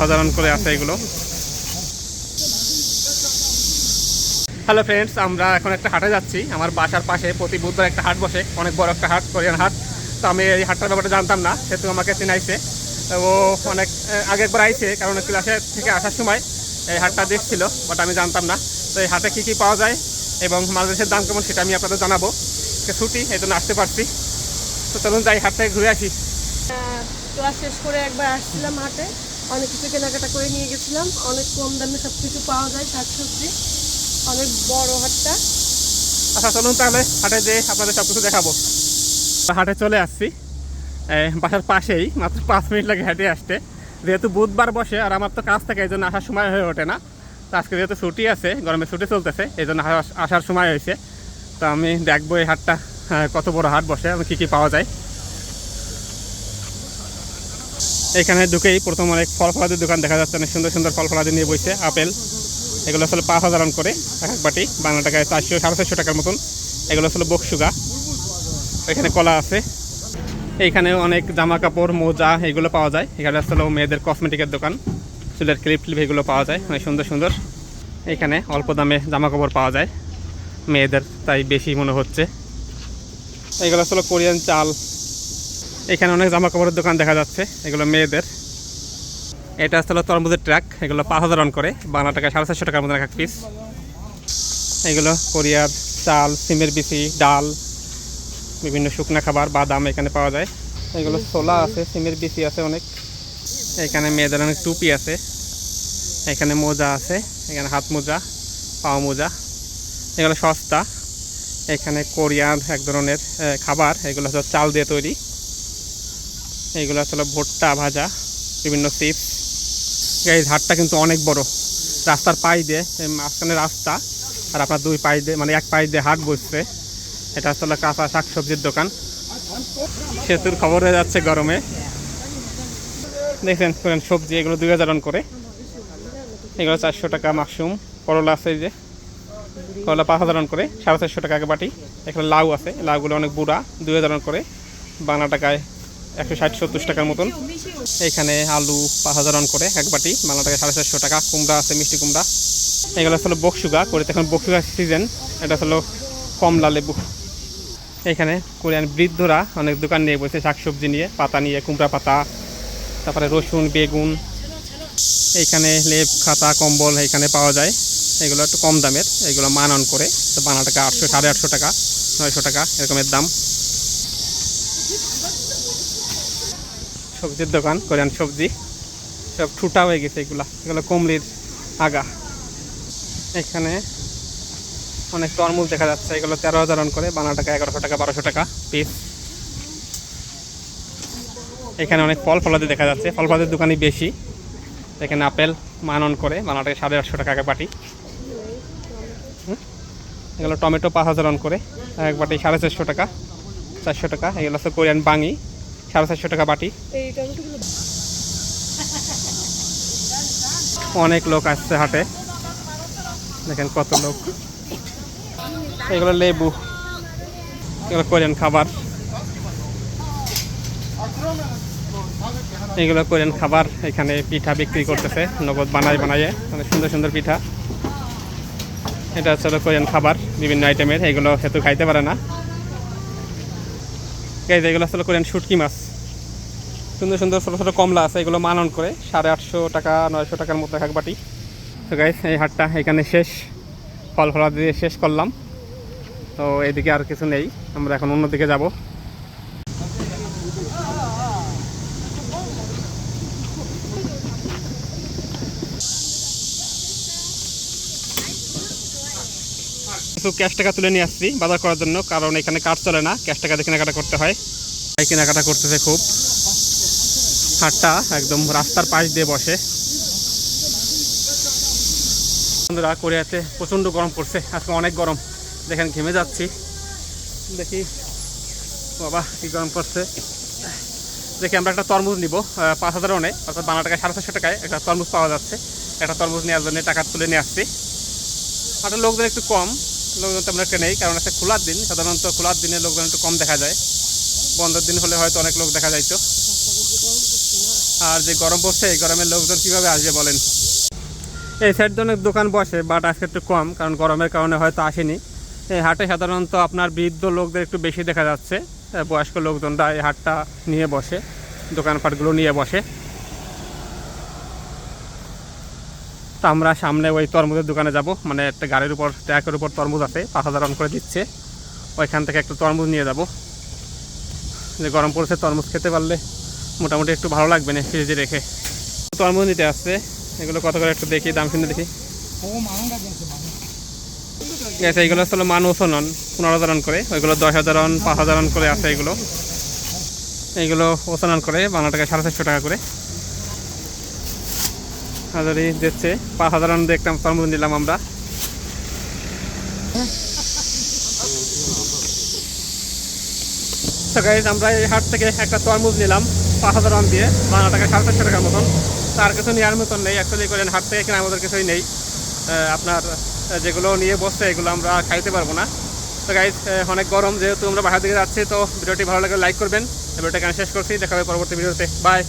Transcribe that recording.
হাজার করে আছে এগুলো। হ্যালো ফ্রেন্ডস আমরা এখন একটা হাটে যাচ্ছি। আমার বাসার পাশে প্রতি বুধবার একটা হাট বসে, অনেক বড় একটা হাট, কোরিয়ান হাট। তো আমি এই হাটটার ব্যাপারে জানতাম না, সেহেতু আমাকে চিনাইছে। ও অনেক আগে একবার আইছে, কারণ ক্লাসে থেকে আসার সময় এই হাটটা দেখছিল বাট আমি জানতাম না। তো এই হাটে কী কী পাওয়া যায় এবং মালদেশের দাম কেমন সেটা আমি আপনাদের জানাব। ছুটি, এই জন্য আসতে পারছি। তো চলুন যাই হাট থেকে ঘুরে আসি। ক্লাস শেষ করে একবার আসছিলাম হাটে। অনেক কিছু কেনাকাটা করে নিয়ে গেছিলাম। অনেক কম দামে সব কিছু পাওয়া যায় শাকসবজি। অনেক বড় হাটটা। আচ্ছা চলুন তাহলে হাটে যেয়ে আপনাদের সব কিছু দেখাবো হাটে চলে আসছি। বাসার পাশেই, মাত্র পাঁচ মিনিট লাগে হেঁটে আসতে। যেহেতু বুধবার বসে, আর আমার তো কাজ থাকে, এই জন্য আসার সময় হয়ে ওঠে না। তো আজকে যেহেতু ছুটি আছে, গরমে ছুটি চলতেছে, এই জন্য আসার- সময় হয়েছে। তো আমি দেখব এই হাটটা কত বড় হাট বসে এবং কী কী পাওয়া যায়। এখানে ঢুকেই প্রথম অনেক ফল ফলাদির দোকান দেখা যাচ্ছে, অনেক সুন্দর সুন্দর ফল ফলাদি নিয়ে বইছে, আপেল। এগুলো আসলে পাঁচ হাজার করে এক এক বাটি, বাংলা টাকায় চারশো, সাড়ে চারশো টাকার মতন। এগুলো আসলে বকসুগা এখানে কলা আছে। এইখানেও অনেক জামা কাপড়, মোজা এগুলো পাওয়া যায়। এখানে আসলে মেয়েদের কসমেটিকের দোকান। চুলের ক্লিপ ক্লিপ এগুলো পাওয়া যায়, অনেক সুন্দর সুন্দর। এখানে অল্প দামে জামা কাপড় পাওয়া যায়। মেয়েদের তাই বেশি মনে হচ্ছে। এগুলো আসলে কোরিয়ান চাল। এখানে অনেক জামা কাপড়ের দোকান দেখা যাচ্ছে, এগুলো মেয়েদের। এটা আসলে তরমুজের ট্র্যাক এগুলো পাঁচ হাজার রান করে বাংলা টাকা সাড়ে চারশো টাকার এক এক পিস এগুলো কোরিয়ার চাল, সিমের বিচি, ডাল, বিভিন্ন শুকনো খাবার, বাদাম এখানে পাওয়া যায়। এগুলো ছোলা আছে, সিমের বিচি আছে অনেক। এখানে মেয়েদের অনেক টুপি আছে। এখানে মোজা আছে, এখানে হাত মোজা, পাও মোজা। এগুলো সস্তা। এখানে কোরিয়ান এক ধরনের খাবার, এগুলো হচ্ছে চাল দিয়ে তৈরি। এগুলো আসলে ভুট্টা, ভাজা, বিভিন্ন চিপস। এই হাটটা কিন্তু অনেক বড়। রাস্তার পাই দিয়ে মাঝখানে রাস্তা, আর আপনার দুই পাই দিয়ে মানে এক পাই দিয়ে হাট বসছে। এটা আসলে কাঁচা শাকসবজির দোকান। সেতুর খবর হয়ে যাচ্ছে গরমে। দেখছেন কোন সবজি এগুলো দুই হাজার করে। এগুলো চারশো টাকা মাশরুম। করলা আছে যে। করলা পাঁচ হাজার করে, সাড়ে চারশো টাকা বাটি। এখানে লাউ আছে। লাউগুলো অনেক বুড়া, দুই হাজার করে। বাংলা টাকায় একশো ষাট, সত্তর টাকার মতন। এখানে আলু পাঁচ হাজার রান করে এক বাটি বাংলা টাকায় সাড়ে চারশো টাকা। কুমড়া আছে, মিষ্টি কুমড়া। এগুলো আসলে বকসুগা করে এখন বকসুগা সিজন এটা হলো কমলা লেবু। এখানে কোরিয়ান বৃদ্ধরা অনেক দোকান নিয়ে বসে শাকসবজি নিয়ে, পাতা নিয়ে, কুমড়া পাতা, তারপরে রসুন, বেগুন। এইখানে লেপ, খাতা, কম্বল এখানে পাওয়া যায়। এগুলো একটু কম দামের, এগুলো মানন করে। তো বাংলা টাকা আটশো, সাড়ে আটশো টাকা, নয়শো টাকা, এরকমের দাম। সবজির দোকান, কোরিয়ান সবজি। সব ঠুটা হয়ে গেছে এগুলা। এগুলো কমলির আগা। এখানে অনেক তরমুজ দেখা যাচ্ছে। এগুলো তেরো হাজার করে। বাংলা টাকা এগারোশো টাকা, বারোশো টাকা পিস এখানে অনেক ফল ফলাদি দেখা যাচ্ছে। ফল ফলাদির দোকানই বেশি। এখানে আপেল মানন করে বাংলা টাকা সাড়ে আটশো টাকা বাটি এগুলো টমেটো পাঁচ হাজার করে। এক বাটি সাড়ে চারশো টাকা চারশো টাকা। এগুলো হচ্ছে কোরিয়ান বাঙি। সাড়ে চারশো টাকা বাটি। অনেক লোক আসছে হাটে। দেখেন কত লোক। এগুলো লেবু। এগুলো করেন খাবার। এগুলো করেন খাবার। এখানে পিঠা বিক্রি করতেছে। নগদ বানাই বানাইয়ে অনেক সুন্দর সুন্দর পিঠা। এটা হচ্ছে করেন খাবার। বিভিন্ন আইটেমের এগুলো সেতু খাইতে পারে না। গাইজ এগুলো আসলে করেন শুটকি মাছ। সুন্দর সুন্দর ছোটো ছোটো কমলা আছে, এগুলো মানন করে, সাড়ে আটশো টাকা, নয়শো টাকার মতো এক বাটি। তো গাইস এই হাটটা এখানে শেষ। ফল ফলা দিয়ে শেষ করলাম। তো এদিকে আর কিছু নেই, আমরা এখন অন্যদিকে যাব। কিছু ক্যাশ টাকা তুলে নিয়ে আসছি বাজার করার জন্য, কারণ এখানে কাঠ চলে না ক্যাশ টাকা দিয়ে কেনাকাটা করতে হয়। তাই কেনাকাটা করতেছে খুব। হাটটা একদম রাস্তার পাশ দিয়ে বসে। বন্ধুরা, কোরিয়াতে প্রচণ্ড গরম পড়ছে, আজকে অনেক গরম। দেখেন, ঘেমে যাচ্ছি। দেখি, বাবা, কি গরম পড়ছে। দেখি, আমরা একটা তরমুজ নিব পাঁচ হাজার অনেক, অর্থাৎ বাংলা টাকায় সাড়ে চারশো টাকায় একটা তরমুজ পাওয়া যাচ্ছে। একটা তরমুজ নেওয়ার জন্য টাকা তুলে নিয়ে আসছি। হাটের লোকজন একটু কম লোকজন তেমন একটা নেই কারণ একটা খোলার দিন, সাধারণত খোলার দিনে লোকজন একটু কম দেখা যায়। বন্ধের দিন হলে হয়তো অনেক লোক দেখা যাইতো। আর যে গরম পড়ছে, এই গরমের লোকজন কীভাবে আসবে বলেন? এই সাইড অনেক দোকান বসে বাট আজকে একটু কম, কারণ গরমের কারণে হয়তো আসেনি। এই হাটে সাধারণত আপনার বৃদ্ধ লোকদের একটু বেশি দেখা যাচ্ছে বয়স্ক লোকজনরা এই হাটটা নিয়ে বসে, দোকানপাটগুলো নিয়ে বসে। তো আমরা সামনে ওই তরমুজের দোকানে যাব। মানে একটা গাড়ির উপর ট্র্যাকের উপর তরমুজ আছে, পাঁচ হাজার রান করে দিচ্ছে। ওইখান থেকে একটা তরমুজ নিয়ে যাব। যে গরম পড়ছে, তরমুজ খেতে পারলে মোটামুটি একটু ভালো লাগবে না ফ্রিজে রেখে। তরমুজ নিতে আসছে। এগুলো কত করে একটু দেখি, দাম শুনে দেখি। ঠিক আছে এইগুলো আসলে মান ওসনন পনেরো হাজার রান করে। ওইগুলো দশ হাজার রান পাঁচ হাজার রান করে আছে এগুলো। এইগুলো ওসনন করে বাংলা টাকা সাড়ে চারশো টাকা করে। হাজারি দিচ্ছে। পাঁচ হাজার রান দেখলাম তরমুজ নিলাম আমরা। গাইজ আমরা এই হাট থেকে একটা তরমুজ নিলাম, পাঁচ হাজার রান দিয়ে। বাংলা টাকা সাড়ে চারশো টাকার মতন। তার কিছু নেওয়ার মতন নেই অ্যাকচুয়ালি করেন, হাট থেকে কিনে আমাদের কিছুই নেই। আপনার যেগুলো নিয়ে বসছে, এগুলো আমরা খাইতে পারব না। তো গাইজ অনেক গরম যেহেতু আমরা বাসার দিকে যাচ্ছি, তো ভিডিওটি ভালো লাগলে লাইক করবেন। ভিডিওটা এখানে শেষ করছি, দেখা হবে পরবর্তী ভিডিওতে। বাই